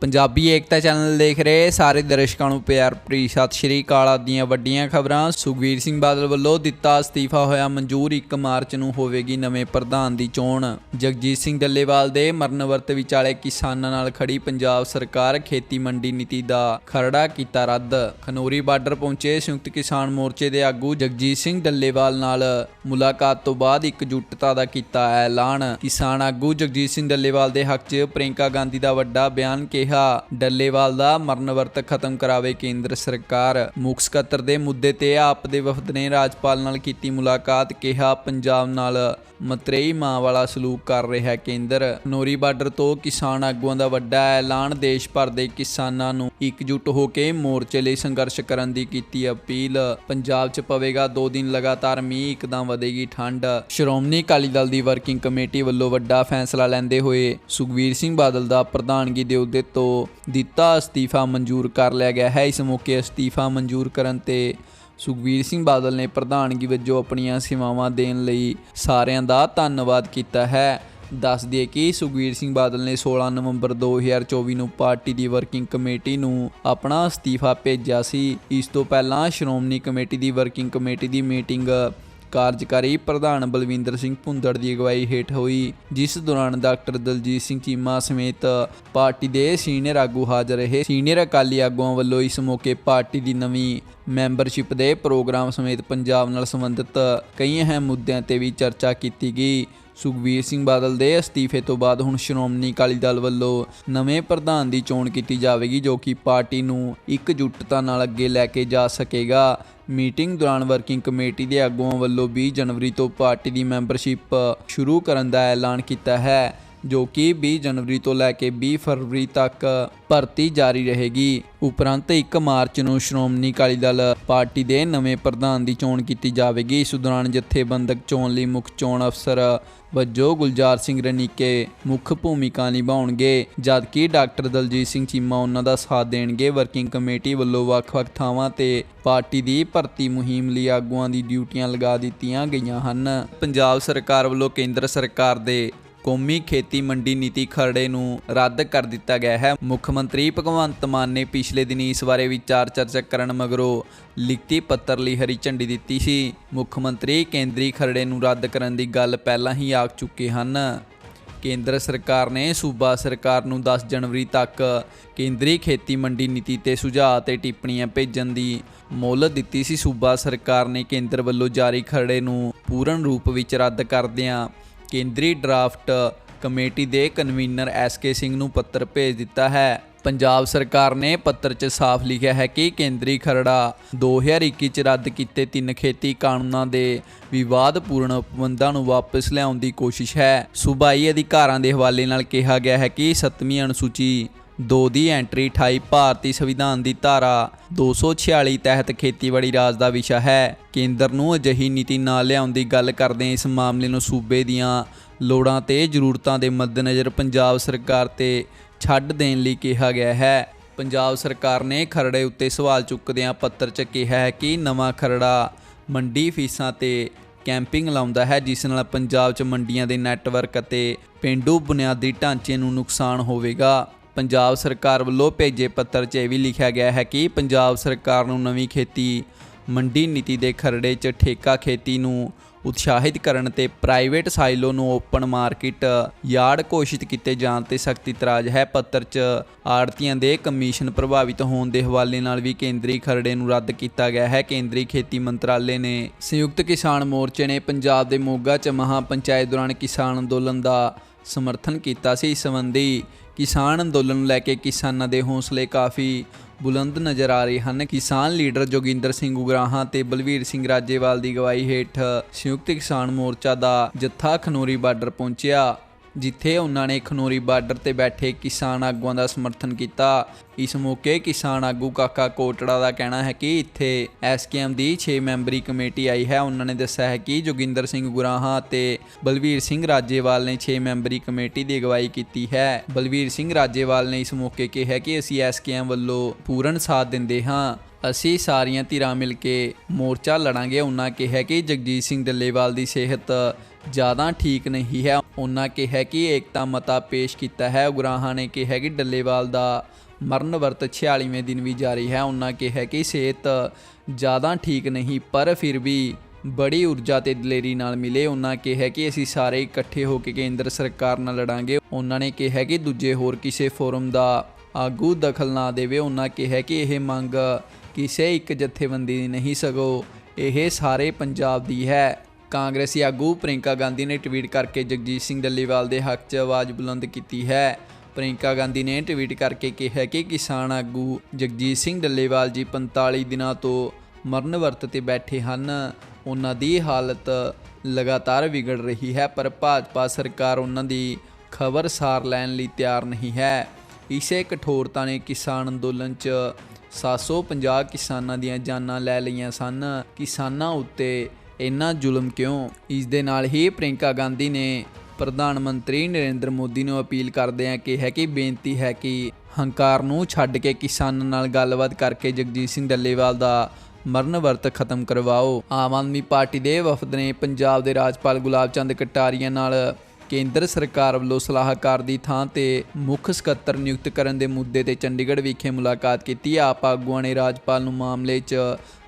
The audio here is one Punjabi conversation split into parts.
ਪੰਜਾਬੀ ਏਕਤਾ ਚੈਨਲ ਦੇਖ ਰਹੇ ਸਾਰੇ ਦਰਸ਼ਕਾਂ ਨੂੰ ਪਿਆਰ ਭਰੀ ਸਤਿ ਸ਼੍ਰੀ ਅਕਾਲ। ਦੀਆਂ ਵੱਡੀਆਂ ਖਬਰਾਂ। ਸੁਖਵੀਰ ਸਿੰਘ ਬਾਦਲ ਵੱਲੋਂ ਦਿੱਤਾ ਅਸਤੀਫਾ ਹੋਇਆ। ਮਨਜ਼ੂਰ 1 ਮਾਰਚ ਨੂੰ ਹੋਵੇਗੀ ਨਵੇਂ ਪ੍ਰਧਾਨ ਦੀ ਚੋਣ। ਜਗਜੀਤ ਸਿੰਘ ਡੱਲੇਵਾਲ ਦੇ ਮਰਨ ਵਰਤ ਵਿਚਾਲੇ ਕਿਸਾਨਾਂ ਨਾਲ ਖੜੀ ਪੰਜਾਬ ਸਰਕਾਰ ਖੇਤੀ ਮੰਡੀ ਨੀਤੀ ਦਾ ਖਰੜਾ ਕੀਤਾ ਰੱਦ। ਖਨੋਰੀ ਬਾਰਡਰ ਪਹੁੰਚੇ ਸੰਯੁਕਤ ਕਿਸਾਨ ਮੋਰਚੇ ਦੇ ਆਗੂ ਜਗਜੀਤ ਸਿੰਘ ਡੱਲੇਵਾਲ ਨਾਲ ਮੁਲਾਕਾਤ ਤੋਂ ਬਾਅਦ ਇਕਜੁੱਟਤਾ ਦਾ ਕੀਤਾ ਐਲਾਨ। ਕਿਸਾਨ ਆਗੂ ਜਗਜੀਤ ਸਿੰਘ ਡੱਲੇਵਾਲ ਦੇ ਹੱਕ 'ਚ ਪ੍ਰਿੰਕਾ ਗਾਂਧੀ ਦਾ ਵੱਡਾ ਬਿਆਨ ਕਿਹਾ, ਡੱਲੇਵਾਲ ਦਾ ਮਰਨ ਵਰਤ ਖਤਮ ਕਰਾਵੇ ਕੇਂਦਰ ਸਰਕਾਰ। ਮੁੱਖ ਸਕੱਤਰ ਦੇ ਮੁੱਦੇ ਤੇ ਆਪ ਦੇ ਵਫਦ ਨੇ ਰਾਜਪਾਲ ਨਾਲ ਕੀਤੀ ਮੁਲਾਕਾਤ, ਕਿਹਾ, ਪੰਜਾਬ ਨਾਲ ਮਤਰੇਈ ਮਾਂ ਵਾਲਾ ਸਲੂਕ ਕਰ ਰਿਹਾ ਕੇਂਦਰ। ਨੋਰੀ ਬਾਰਡਰ ਤੋਂ ਕਿਸਾਨ ਆਗੂਆਂ ਦਾ ਵੱਡਾ ਐਲਾਨ, ਦੇਸ਼ ਭਰ ਦੇ ਕਿਸਾਨਾਂ ਨੂੰ ਇਕਜੁੱਟ ਹੋ ਕੇ ਮੋਰਚੇ ਲਈ ਸੰਘਰਸ਼ ਕਰਨ ਦੀ ਕੀਤੀ ਅਪੀਲ। ਪੰਜਾਬ 'ਚ ਪਵੇਗਾ 2 ਦਿਨ ਲਗਾਤਾਰ ਮੀਂਹ ਇੱਕਦਮ ਵਧੇਗੀ ਠੰਡ। ਸ਼੍ਰੋਮਣੀ ਅਕਾਲੀ ਦਲ ਦੀ ਵਰਕਿੰਗ ਕਮੇਟੀ ਵੱਲੋਂ ਵੱਡਾ ਫੈਸਲਾ ਲੈਂਦੇ ਹੋਏ ਸੁਖਵੀਰ ਸਿੰਘ ਬਾਦਲ ਦਾ ਪ੍ਰਧਾਨਗੀ ਦੇ ਅਹੁਦੇ ਤੋਂ ਦਿੱਤਾ ਅਸਤੀਫਾ ਮਨਜ਼ੂਰ ਕਰ ਲਿਆ ਗਿਆ ਹੈ। ਇਸ ਮੌਕੇ ਅਸਤੀਫਾ ਮਨਜ਼ੂਰ ਕਰਨ ਤੇ ਸੁਖਵੀਰ ਸਿੰਘ ਬਾਦਲ ਨੇ ਪ੍ਰਧਾਨਗੀ ਵਜੋਂ ਆਪਣੀਆਂ ਸੇਵਾਵਾਂ ਦੇਣ ਲਈ ਸਾਰਿਆਂ ਦਾ ਧੰਨਵਾਦ ਕੀਤਾ ਹੈ। ਦੱਸ ਦਈਏ ਕਿ ਸੁਖਵੀਰ ਸਿੰਘ ਬਾਦਲ ਨੇ 16 ਨਵੰਬਰ 2024 ਨੂੰ ਪਾਰਟੀ ਦੀ ਵਰਕਿੰਗ ਕਮੇਟੀ ਨੂੰ ਆਪਣਾ ਅਸਤੀਫਾ ਭੇਜਿਆ ਸੀ। ਇਸ ਤੋਂ ਪਹਿਲਾਂ ਸ਼੍ਰੋਮਣੀ ਕਮੇਟੀ ਦੀ ਵਰਕਿੰਗ ਕਮੇਟੀ ਦੀ ਮੀਟਿੰਗ ਕਾਰਜਕਾਰੀ ਪ੍ਰਧਾਨ ਬਲਵਿੰਦਰ ਸਿੰਘ ਭੁੰਦੜ ਦੀ ਅਗਵਾਈ ਹੇਠ ਹੋਈ, ਜਿਸ ਦੌਰਾਨ ਡਾਕਟਰ ਦਲਜੀਤ ਸਿੰਘ ਚੀਮਾ ਸਮੇਤ ਪਾਰਟੀ ਦੇ ਸੀਨੀਅਰ ਆਗੂ ਹਾਜ਼ਰ ਰਹੇ। ਸੀਨੀਅਰ ਅਕਾਲੀ ਆਗੂਆਂ ਵੱਲੋਂ ਇਸ ਮੌਕੇ ਪਾਰਟੀ ਦੀ ਨਵੀਂ ਮੈਂਬਰਸ਼ਿਪ ਦੇ ਪ੍ਰੋਗਰਾਮ ਸਮੇਤ ਪੰਜਾਬ ਨਾਲ ਸੰਬੰਧਿਤ ਕਈ ਅਹਿਮ ਮੁੱਦਿਆਂ ਤੇ ਵੀ ਚਰਚਾ ਕੀਤੀ ਗਈ। ਸੁਖਵੀਰ ਸਿੰਘ ਬਾਦਲ ਦੇ ਅਸਤੀਫੇ ਤੋਂ ਬਾਅਦ ਹੁਣ ਸ਼੍ਰੋਮਣੀ ਅਕਾਲੀ ਦਲ ਵੱਲੋਂ ਨਵੇਂ ਪ੍ਰਧਾਨ ਦੀ ਚੋਣ ਕੀਤੀ ਜਾਵੇਗੀ, ਜੋ ਕਿ ਪਾਰਟੀ ਨੂੰ ਇਕਜੁੱਟਤਾ ਨਾਲ ਅੱਗੇ ਲੈ ਕੇ ਜਾ ਸਕੇਗਾ। ਮੀਟਿੰਗ ਦੌਰਾਨ ਵਰਕਿੰਗ ਕਮੇਟੀ ਦੇ ਆਗੂਆਂ ਵੱਲੋਂ 20 ਜਨਵਰੀ ਤੋਂ ਪਾਰਟੀ ਦੀ ਮੈਂਬਰਸ਼ਿਪ ਸ਼ੁਰੂ ਕਰਨ ਦਾ ਐਲਾਨ ਕੀਤਾ ਹੈ, ਜੋ ਕਿ 20 ਜਨਵਰੀ ਤੋਂ ਲੈ ਕੇ 20 ਫਰਵਰੀ ਤੱਕ ਭਰਤੀ ਜਾਰੀ ਰਹੇਗੀ। ਉਪਰੰਤ 1 ਮਾਰਚ ਨੂੰ ਸ਼੍ਰੋਮਣੀ ਅਕਾਲੀ ਦਲ ਪਾਰਟੀ ਦੇ ਨਵੇਂ ਪ੍ਰਧਾਨ ਦੀ ਚੋਣ ਕੀਤੀ ਜਾਵੇਗੀ। ਇਸ ਦੌਰਾਨ ਜਥੇਬੰਦਕ ਚੋਣ ਲਈ ਮੁੱਖ ਚੋਣ ਅਫਸਰ ਵਜੋਂ ਗੁਲਜ਼ਾਰ ਸਿੰਘ ਰਣੀਕੇ ਮੁੱਖ ਭੂਮਿਕਾ ਨਿਭਾਉਣਗੇ, ਜਦਕਿ ਡਾਕਟਰ ਦਲਜੀਤ ਸਿੰਘ ਚੀਮਾ ਉਹਨਾਂ ਦਾ ਸਾਥ ਦੇਣਗੇ। ਵਰਕਿੰਗ ਕਮੇਟੀ ਵੱਲੋਂ ਵੱਖ-ਵੱਖ ਥਾਵਾਂ ਤੇ ਪਾਰਟੀ ਦੀ ਭਰਤੀ ਮੁਹਿੰਮ ਲਈ ਆਗੂਆਂ ਦੀ ਡਿਊਟੀਆਂ ਲਗਾ ਦਿੱਤੀਆਂ ਗਈਆਂ ਹਨ। ਪੰਜਾਬ ਸਰਕਾਰ ਵੱਲੋਂ ਕੇਂਦਰ ਸਰਕਾਰ ਦੇ ਕੌਮੀ ਖੇਤੀ ਮੰਡੀ ਨੀਤੀ ਖਰੜੇ ਨੂੰ ਰੱਦ ਕਰ ਦਿੱਤਾ ਗਿਆ ਹੈ। ਮੁੱਖ ਮੰਤਰੀ ਭਗਵੰਤ ਮਾਨ ਨੇ ਪਿਛਲੇ ਦਿਨੀ ਇਸ ਬਾਰੇ ਵਿਚਾਰ ਚਰਚਾ ਕਰਨ ਮਗਰੋਂ ਲਿਖਤੀ ਪੱਤਰ ਲਈ ਹਰੀ ਝੰਡੀ ਦਿੱਤੀ ਸੀ। ਮੁੱਖ ਮੰਤਰੀ ਕੇਂਦਰੀ ਖਰੜੇ ਨੂੰ ਰੱਦ ਕਰਨ ਦੀ ਗੱਲ ਪਹਿਲਾਂ ਹੀ ਆਖ ਚੁੱਕੇ ਹਨ। ਕੇਂਦਰ ਸਰਕਾਰ ਨੇ ਸੂਬਾ ਸਰਕਾਰ ਨੂੰ 10 ਜਨਵਰੀ ਤੱਕ ਕੇਂਦਰੀ ਖੇਤੀ ਮੰਡੀ ਨੀਤੀ ਤੇ ਸੁਝਾਅ ਤੇ ਟਿੱਪਣੀਆਂ ਭੇਜਣ ਦੀ ਮੋਹਲਤ ਦਿੱਤੀ ਸੀ। ਸੂਬਾ ਸਰਕਾਰ ਨੇ ਕੇਂਦਰ ਵੱਲੋਂ ਜਾਰੀ ਖਰੜੇ ਨੂੰ ਪੂਰਨ ਰੂਪ ਵਿੱਚ ਰੱਦ ਕਰਦਿਆਂ ਕੇਂਦਰੀ ਡਰਾਫਟ ਕਮੇਟੀ ਦੇ ਕਨਵੀਨਰ ਐਸ ਕੇ ਸਿੰਘ ਨੂੰ ਪੱਤਰ ਭੇਜ ਦਿੱਤਾ ਹੈ। ਪੰਜਾਬ ਸਰਕਾਰ ਨੇ ਪੱਤਰ 'ਚ ਸਾਫ਼ ਲਿਖਿਆ ਹੈ ਕਿ ਕੇਂਦਰੀ ਖਰੜਾ 2021 'ਚ ਰੱਦ ਕੀਤੇ ਤਿੰਨ ਖੇਤੀ ਕਾਨੂੰਨਾਂ ਦੇ ਵਿਵਾਦਪੂਰਨ ਉਪਬੰਧਾਂ ਨੂੰ ਵਾਪਸ ਲਿਆਉਣ ਦੀ ਕੋਸ਼ਿਸ਼ ਹੈ। ਸੂਬਾਈ ਅਧਿਕਾਰਾਂ ਦੇ ਹਵਾਲੇ ਨਾਲ ਕਿਹਾ ਗਿਆ ਹੈ ਕਿ 7ਵੀਂ ਅਨੁਸੂਚੀ 2 ਦੀ ਐਂਟਰੀ 28 ਭਾਰਤੀ ਸੰਵਿਧਾਨ ਦੀ ਧਾਰਾ 246 ਤਹਿਤ ਖੇਤੀਬਾੜੀ ਰਾਜ ਦਾ ਵਿਸ਼ਾ ਹੈ। ਕੇਂਦਰ ਨੂੰ ਅਜਿਹੀ ਨੀਤੀ ਨਾ ਲਿਆਉਣ ਦੀ ਗੱਲ ਕਰਦੇ ਇਸ ਮਾਮਲੇ ਨੂੰ ਸੂਬੇ ਦੀਆਂ ਲੋੜਾਂ ਤੇ ਜ਼ਰੂਰਤਾਂ ਦੇ ਮੱਦੇਨਜ਼ਰ ਪੰਜਾਬ ਸਰਕਾਰ ਤੇ ਛੱਡ ਦੇਣ ਲਈ ਕਿਹਾ ਗਿਆ ਹੈ। ਪੰਜਾਬ ਸਰਕਾਰ ਨੇ ਖਰੜੇ ਉੱਤੇ ਸਵਾਲ ਚੁੱਕਦਿਆਂ ਪੱਤਰ 'ਚ ਕਿਹਾ ਹੈ ਕਿ ਨਵਾਂ ਖਰੜਾ ਮੰਡੀ ਫੀਸਾਂ ਤੇ ਕੈਂਪਿੰਗ ਲਾਉਂਦਾ ਹੈ, ਜਿਸ ਨਾਲ ਪੰਜਾਬ 'ਚ ਮੰਡੀਆਂ ਦੇ ਨੈਟਵਰਕ ਅਤੇ ਪਿੰਡੂ ਬੁਨਿਆਦੀ ਢਾਂਚੇ ਨੂੰ ਨੁਕਸਾਨ ਹੋਵੇਗਾ। ਪੰਜਾਬ ਸਰਕਾਰ ਵੱਲੋਂ ਭੇਜੇ ਪੱਤਰ 'ਚ ਇਹ ਵੀ ਲਿਖਿਆ ਗਿਆ ਹੈ ਕਿ ਪੰਜਾਬ ਸਰਕਾਰ ਨੂੰ ਨਵੀਂ ਖੇਤੀ ਮੰਡੀ ਨੀਤੀ ਦੇ ਖਰੜੇ 'ਚ ਠੇਕਾ ਖੇਤੀ ਨੂੰ ਉਤਸ਼ਾਹਿਤ ਕਰਨ ਤੇ ਪ੍ਰਾਈਵੇਟ ਸਾਈਲੋ ਨੂੰ ਓਪਨ ਮਾਰਕੀਟ ਯਾਰਡ ਘੋਸ਼ਿਤ ਕੀਤੇ ਜਾਣ ਤੇ ਸਖਤ ਇਤਰਾਜ਼ ਹੈ। ਪੱਤਰ 'ਚ ਆੜਤੀਆਂ ਦੇ ਕਮਿਸ਼ਨ ਪ੍ਰਭਾਵਿਤ ਹੋਣ ਦੇ ਹਵਾਲੇ ਨਾਲ ਵੀ ਕੇਂਦਰੀ ਖਰੜੇ ਨੂੰ ਰੱਦ ਕੀਤਾ ਗਿਆ ਹੈ। ਕੇਂਦਰੀ ਖੇਤੀ ਮੰਤਰਾਲੇ ਨੇ ਸੰਯੁਕਤ ਕਿਸਾਨ ਮੋਰਚੇ ਨੇ ਪੰਜਾਬ ਦੇ ਮੋਗਾ 'ਚ ਮਹਾ ਪੰਚਾਇਤ ਦੌਰਾਨ ਕਿਸਾਨ ਅੰਦੋਲਨ ਦਾ ਸਮਰਥਨ ਕੀਤਾ ਸੀ, ਇਸ ਸੰਬੰਧੀ ਕਿਸਾਨ ਅੰਦੋਲਨ ਨੂੰ ਲੈ ਕੇ ਕਿਸਾਨਾਂ ਦੇ ਹੌਸਲੇ ਕਾਫੀ ਬੁਲੰਦ ਨਜ਼ਰ ਆ ਰਹੇ ਹਨ। ਕਿਸਾਨ ਲੀਡਰ ਜੋਗਿੰਦਰ ਸਿੰਘ ਉਗਰਾਹਾਂ ਤੇ ਬਲਵੀਰ ਸਿੰਘ ਰਾਜੇਵਾਲ ਦੀ ਅਗਵਾਈ ਹੇਠ ਸੰਯੁਕਤ ਕਿਸਾਨ ਮੋਰਚਾ ਦਾ ਜੱਥਾ ਖਨੋਰੀ ਬਾਰਡਰ ਪਹੁੰਚਿਆ। ਜਿੱਥੇ ਉਹਨਾਂ ਨੇ ਖਨੋਰੀ ਬਾਰਡਰ ਤੇ ਬੈਠੇ ਕਿਸਾਨ ਆਗੂਆਂ ਦਾ ਸਮਰਥਨ ਕੀਤਾ। ਇਸ ਮੌਕੇ ਕਿਸਾਨ ਆਗੂ ਕਾਕਾ ਕੋਟੜਾ ਦਾ ਕਹਿਣਾ ਹੈ ਕਿ ਇੱਥੇ ਐਸਕੇਐਮ ਦੀ 6 ਮੈਂਬਰੀ ਕਮੇਟੀ ਆਈ ਹੈ। ਉਹਨਾਂ ਨੇ ਦੱਸਿਆ ਹੈ ਕਿ ਜੋਗਿੰਦਰ ਸਿੰਘ ਗੁਰਾਹਾਂ ਅਤੇ ਬਲਵੀਰ ਸਿੰਘ ਰਾਜੇਵਾਲ ਨੇ 6 ਮੈਂਬਰੀ ਕਮੇਟੀ ਦੀ ਅਗਵਾਈ ਕੀਤੀ ਹੈ। ਬਲਵੀਰ ਸਿੰਘ ਰਾਜੇਵਾਲ ਨੇ ਇਸ ਮੌਕੇ ਕਿਹਾ ਕਿ ਅਸੀਂ ਐਸਕੇਐਮ ਵੱਲੋਂ ਪੂਰਨ ਸਾਥ ਦਿੰਦੇ ਹਾਂ। ਅਸੀਂ ਸਾਰੀਆਂ ਧਿਰਾਂ ਮਿਲ ਕੇ ਮੋਰਚਾ ਲੜਾਂਗੇ। ਉਹਨਾਂ ਕਿਹਾ ਕਿ ਜਗਜੀਤ ਸਿੰਘ ਡੱਲੇਵਾਲ ਦੀ ਸਿਹਤ ਜ਼ਿਆਦਾ ਠੀਕ ਨਹੀਂ ਹੈ। ਉਹਨਾਂ ਕਿਹਾ ਕਿ ਏਕਤਾ ਮਤਾ ਪੇਸ਼ ਕੀਤਾ ਹੈ। ਉਗਰਾਹਾਂ ਨੇ ਕਿਹਾ ਕਿ ਡੱਲੇਵਾਲ ਦਾ ਮਰਨ ਵਰਤ 46ਵੇਂ ਦਿਨ ਵੀ ਜਾਰੀ ਹੈ। ਉਹਨਾਂ ਕਿਹਾ ਕਿ ਸਿਹਤ ਜ਼ਿਆਦਾ ਠੀਕ ਨਹੀਂ, ਪਰ ਫਿਰ ਵੀ ਬੜੀ ਊਰਜਾ ਤੇ ਦਲੇਰੀ ਨਾਲ ਮਿਲੇ। ਉਹਨਾਂ ਕਿਹਾ ਕਿ ਅਸੀਂ ਸਾਰੇ ਇਕੱਠੇ ਹੋ ਕੇ ਕੇਂਦਰ ਸਰਕਾਰ ਨਾਲ ਲੜਾਂਗੇ। ਉਹਨਾਂ ਨੇ ਕਿਹਾ ਕਿ ਦੂਜੇ ਹੋਰ ਕਿਸੇ ਫੋਰਮ ਦਾ ਆਗੂ ਦਖਲ ਨਾ ਦੇਵੇ। ਉਹਨਾਂ ਕਿਹਾ ਕਿ ਇਹ ਮੰਗ ਕਿਸੇ ਇੱਕ ਜਥੇਬੰਦੀ ਦੀ ਨਹੀਂ, ਸਗੋ ਇਹ ਸਾਰੇ ਪੰਜਾਬ ਦੀ ਹੈ। ਕਾਂਗਰਸੀ ਆਗੂ ਪ੍ਰਿੰਕਾ ਗਾਂਧੀ ਨੇ ਟਵੀਟ ਕਰਕੇ ਜਗਜੀਤ ਸਿੰਘ ਡੱਲੇਵਾਲ ਦੇ ਹੱਕ 'ਚ ਆਵਾਜ਼ ਬੁਲੰਦ ਕੀਤੀ ਹੈ। ਪ੍ਰਿੰਕਾ ਗਾਂਧੀ ਨੇ ਟਵੀਟ ਕਰਕੇ ਕਿਹਾ ਕਿ ਕਿਸਾਨ ਆਗੂ ਜਗਜੀਤ ਸਿੰਘ ਡੱਲੇਵਾਲ ਜੀ 45 ਦਿਨਾਂ ਤੋਂ ਮਰਨ ਵਰਤ ਤੇ ਬੈਠੇ ਹਨ। ਉਹਨਾਂ ਦੀ ਹਾਲਤ ਲਗਾਤਾਰ ਵਿਗੜ ਰਹੀ ਹੈ, ਪਰ ਭਾਜਪਾ ਸਰਕਾਰ ਉਹਨਾਂ ਦੀ ਖਬਰ ਸਾਰ ਲੈਣ ਲਈ ਤਿਆਰ ਨਹੀਂ ਹੈ। ਇਸੇ ਕਠੋਰਤਾ ਨੇ ਕਿਸਾਨ ਅੰਦੋਲਨ 'ਚ 750 ਕਿਸਾਨਾਂ ਦੀਆਂ ਜਾਨਾਂ ਲੈ ਲਈਆਂ ਸਨ। ਕਿਸਾਨਾਂ ਉੱਤੇ ਇੰਨਾ ਜ਼ੁਲਮ ਕਿਉਂ? ਇਸ ਦੇ ਨਾਲ ਹੀ ਪ੍ਰਿੰਕਾ ਗਾਂਧੀ ਨੇ ਪ੍ਰਧਾਨ ਮੰਤਰੀ ਨਰਿੰਦਰ ਮੋਦੀ ਨੂੰ ਅਪੀਲ ਕਰਦੇ ਆ ਕਿ ਹੈ ਕਿ ਬੇਨਤੀ ਹੈ ਕਿ ਹੰਕਾਰ ਨੂੰ ਛੱਡ ਕੇ ਕਿਸਾਨਾਂ ਨਾਲ ਗੱਲਬਾਤ ਕਰਕੇ ਜਗਜੀਤ ਸਿੰਘ ਡੱਲੇਵਾਲ ਦਾ ਮਰਨ ਵਰਤ ਖਤਮ ਕਰਵਾਓ। ਆਮ ਆਦਮੀ ਪਾਰਟੀ ਦੇ ਵਫਦ ਨੇ ਪੰਜਾਬ ਦੇ ਰਾਜਪਾਲ ਗੁਲਾਬ ਚੰਦ ਕਟਾਰੀਆ ਨਾਲ ਕੇਂਦਰ ਸਰਕਾਰ ਵੱਲੋਂ ਸਲਾਹਕਾਰ ਦੀ ਥਾਂ ਤੇ ਮੁੱਖ ਸਕੱਤਰ ਨਿਯੁਕਤ ਕਰਨ ਦੇ ਮੁੱਦੇ ਤੇ ਚੰਡੀਗੜ੍ਹ ਵਿਖੇ ਮੁਲਾਕਾਤ ਕੀਤੀ। ਆਪ ਆਗੂਆਂ ਨੇ ਰਾਜਪਾਲ ਨੂੰ ਮਾਮਲੇ 'ਚ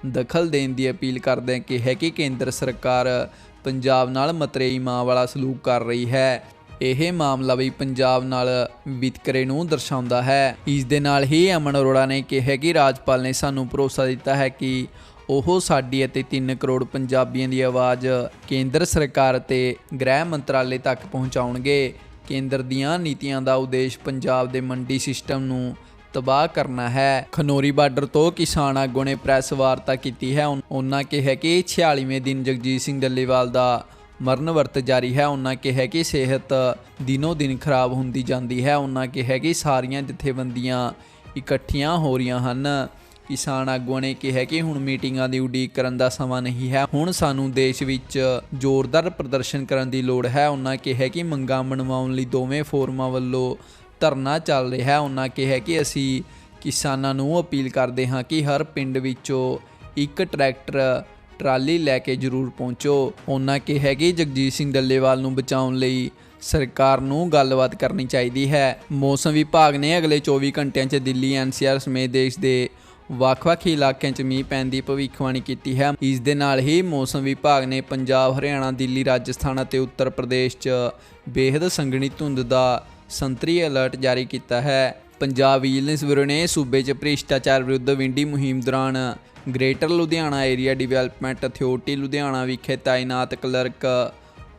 ਦਖਲ ਦੇਣ ਦੀ ਅਪੀਲ ਕਰਦੇ ਕਿਹਾ ਕਿ ਕੇਂਦਰ ਸਰਕਾਰ ਪੰਜਾਬ ਨਾਲ ਮਤਰੇਈ ਮਾਂ ਵਾਲਾ ਸਲੂਕ ਕਰ ਰਹੀ ਹੈ। ਇਹ ਮਾਮਲਾ ਵੀ ਪੰਜਾਬ ਨਾਲ ਵਿਤਕਰੇ ਨੂੰ ਦਰਸਾਉਂਦਾ ਹੈ। ਇਸ ਦੇ ਨਾਲ ਹੀ ਅਮਨ ਅਰੋੜਾ ਨੇ ਕਿਹਾ ਕਿ ਰਾਜਪਾਲ ਨੇ ਸਾਨੂੰ ਭਰੋਸਾ ਦਿੱਤਾ ਹੈ ਕਿ ਉਹ ਸਾਡੀ ਅਤੇ 3 ਕਰੋੜ ਪੰਜਾਬੀਆਂ ਦੀ ਆਵਾਜ਼ ਕੇਂਦਰ ਸਰਕਾਰ ਅਤੇ ਗ੍ਰਹਿ ਮੰਤਰਾਲੇ ਤੱਕ ਪਹੁੰਚਾਉਣਗੇ। ਕੇਂਦਰ ਦੀਆਂ ਨੀਤੀਆਂ ਦਾ ਉਦੇਸ਼ ਪੰਜਾਬ ਦੇ ਮੰਡੀ ਸਿਸਟਮ ਨੂੰ ਤਬਾਹ ਕਰਨਾ ਹੈ। ਖਨੋਰੀ ਬਾਰਡਰ ਤੋਂ ਕਿਸਾਨ ਆਗੂ ਨੇ ਪ੍ਰੈਸ ਵਾਰਤਾ ਕੀਤੀ ਹੈ। ਉਨ- ਉਹਨਾਂ ਕਿਹਾ ਕਿ 46ਵੇਂ ਦਿਨ ਜਗਜੀਤ ਸਿੰਘ ਡੱਲੇਵਾਲ ਦਾ ਮਰਨ ਵਰਤ ਜਾਰੀ ਹੈ। ਉਹਨਾਂ ਕਿਹਾ ਕਿ ਸਿਹਤ ਦਿਨੋ ਦਿਨ ਖਰਾਬ ਹੁੰਦੀ ਜਾਂਦੀ ਹੈ। ਉਹਨਾਂ ਕਿਹਾ ਕਿ ਸਾਰੀਆਂ ਜਥੇਬੰਦੀਆਂ ਇਕੱਠੀਆਂ ਹੋ ਰਹੀਆਂ ਹਨ। ਕਿਸਾਨ ਆਗੂਆਂ ਨੇ ਕਿਹਾ ਕਿ ਹੁਣ ਮੀਟਿੰਗਾਂ ਦੀ ਉਡੀਕ ਕਰਨ ਦਾ ਸਮਾਂ ਨਹੀਂ ਹੈ। ਹੁਣ ਸਾਨੂੰ ਦੇਸ਼ ਵਿੱਚ ਜ਼ੋਰਦਾਰ ਪ੍ਰਦਰਸ਼ਨ ਕਰਨ ਦੀ ਲੋੜ ਹੈ। ਉਹਨਾਂ ਕਿਹਾ ਕਿ ਮੰਗਾਂ ਮਨਵਾਉਣ ਲਈ ਦੋਵੇਂ ਫੋਰਮਾਂ ਵੱਲੋਂ ਧਰਨਾ ਚੱਲ ਰਿਹਾ, ਉਹਨਾਂ ਕਿਹਾ ਕਿ ਅਸੀਂ ਕਿਸਾਨਾਂ ਨੂੰ ਅਪੀਲ ਕਰਦੇ ਹਾਂ ਕਿ ਹਰ ਪਿੰਡ ਵਿੱਚੋਂ ਇੱਕ ਟਰੈਕਟਰ, ਟਰਾਲੀ ਲੈ ਕੇ ਜ਼ਰੂਰ ਪਹੁੰਚੋ। ਉਹਨਾਂ ਕਿਹਾ ਕਿ ਜਗਜੀਤ ਸਿੰਘ ਡੱਲੇਵਾਲ ਨੂੰ ਬਚਾਉਣ ਲਈ ਸਰਕਾਰ ਨੂੰ ਗੱਲਬਾਤ ਕਰਨੀ ਚਾਹੀਦੀ ਹੈ। ਮੌਸਮ ਵਿਭਾਗ ਨੇ ਅਗਲੇ 24 ਘੰਟਿਆਂ 'ਚ ਦਿੱਲੀ ਐਨਸੀਆਰ ਸਮੇਤ ਦੇਸ਼ ਦੇ ਵੱਖ-ਵੱਖ ਇਲਾਕਿਆਂ 'ਚ ਮੀਂਹ ਪੈਣ ਦੀ ਭਵਿੱਖਬਾਣੀ ਕੀਤੀ ਹੈ। ਇਸ ਦੇ ਨਾਲ ਹੀ ਮੌਸਮ ਵਿਭਾਗ ਨੇ ਪੰਜਾਬ, ਹਰਿਆਣਾ, ਦਿੱਲੀ, ਰਾਜਸਥਾਨ ਅਤੇ ਉੱਤਰ ਪ੍ਰਦੇਸ਼ 'ਚ ਬੇਹੱਦ ਸੰਘਣੀ ਧੁੰਦ ਦਾ ਸੰਤਰੀ ਅਲਰਟ ਜਾਰੀ ਕੀਤਾ ਹੈ। ਪੰਜਾਬ ਵਿਜੀਲੈਂਸ ਬਿਊਰੋ ਨੇ ਸੂਬੇ 'ਚ ਭ੍ਰਿਸ਼ਟਾਚਾਰ ਵਿਰੁੱਧ ਵਿੰਡੀ ਮੁਹਿੰਮ ਦੌਰਾਨ greater Ludhiana area development authority Ludhiana ਵਿਖੇ ਤਾਇਨਾਤ ਕਲਰਕ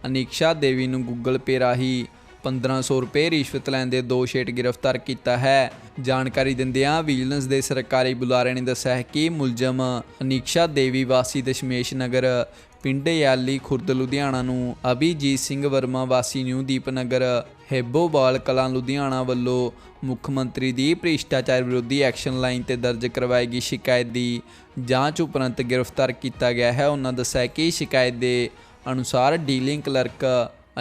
ਅਨੀਕਸ਼ਾ ਦੇਵੀ ਨੂੰ ਗੂਗਲ ਪੇ ਰਾਹੀਂ 1500 ਰੁਪਏ ਰਿਸ਼ਵਤ ਲੈਣ ਦੇ ਦੋਸ਼ ਹੇਠ ਗ੍ਰਿਫਤਾਰ ਕੀਤਾ ਹੈ। ਜਾਣਕਾਰੀ ਦਿੰਦਿਆਂ ਵਿਜੀਲੈਂਸ ਦੇ ਸਰਕਾਰੀ ਬੁਲਾਰੇ ਨੇ ਦੱਸਿਆ ਹੈ ਕਿ ਮੁਲਜ਼ਮ ਅਨੀਕਸ਼ਾ ਦੇਵੀ ਵਾਸੀ ਦਸ਼ਮੇਸ਼ ਨਗਰ, ਪਿੰਡ ਯਾਲੀ ਖੁਰਦ ਲੁਧਿਆਣਾ ਨੂੰ ਅਭਿਜੀਤ ਸਿੰਘ ਵਰਮਾ ਵਾਸੀ ਨਿਊ ਦੀਪਨਗਰ ਹੈਬੋਵਾਲ ਕਲਾਂ ਲੁਧਿਆਣਾ ਵੱਲੋਂ ਮੁੱਖ ਮੰਤਰੀ ਦੀ ਭ੍ਰਿਸ਼ਟਾਚਾਰ ਵਿਰੋਧੀ ਐਕਸ਼ਨ ਲਾਈਨ ਤੇ ਦਰਜ ਕਰਵਾਈ ਗਈ ਸ਼ਿਕਾਇਤ ਦੀ ਜਾਂਚ ਉਪਰੰਤ ਗ੍ਰਿਫਤਾਰ ਕੀਤਾ ਗਿਆ ਹੈ। ਉਹਨਾਂ ਦੱਸਿਆ ਕਿ ਸ਼ਿਕਾਇਤ ਦੇ ਅਨੁਸਾਰ ਡੀਲਿੰਗ ਕਲਰਕ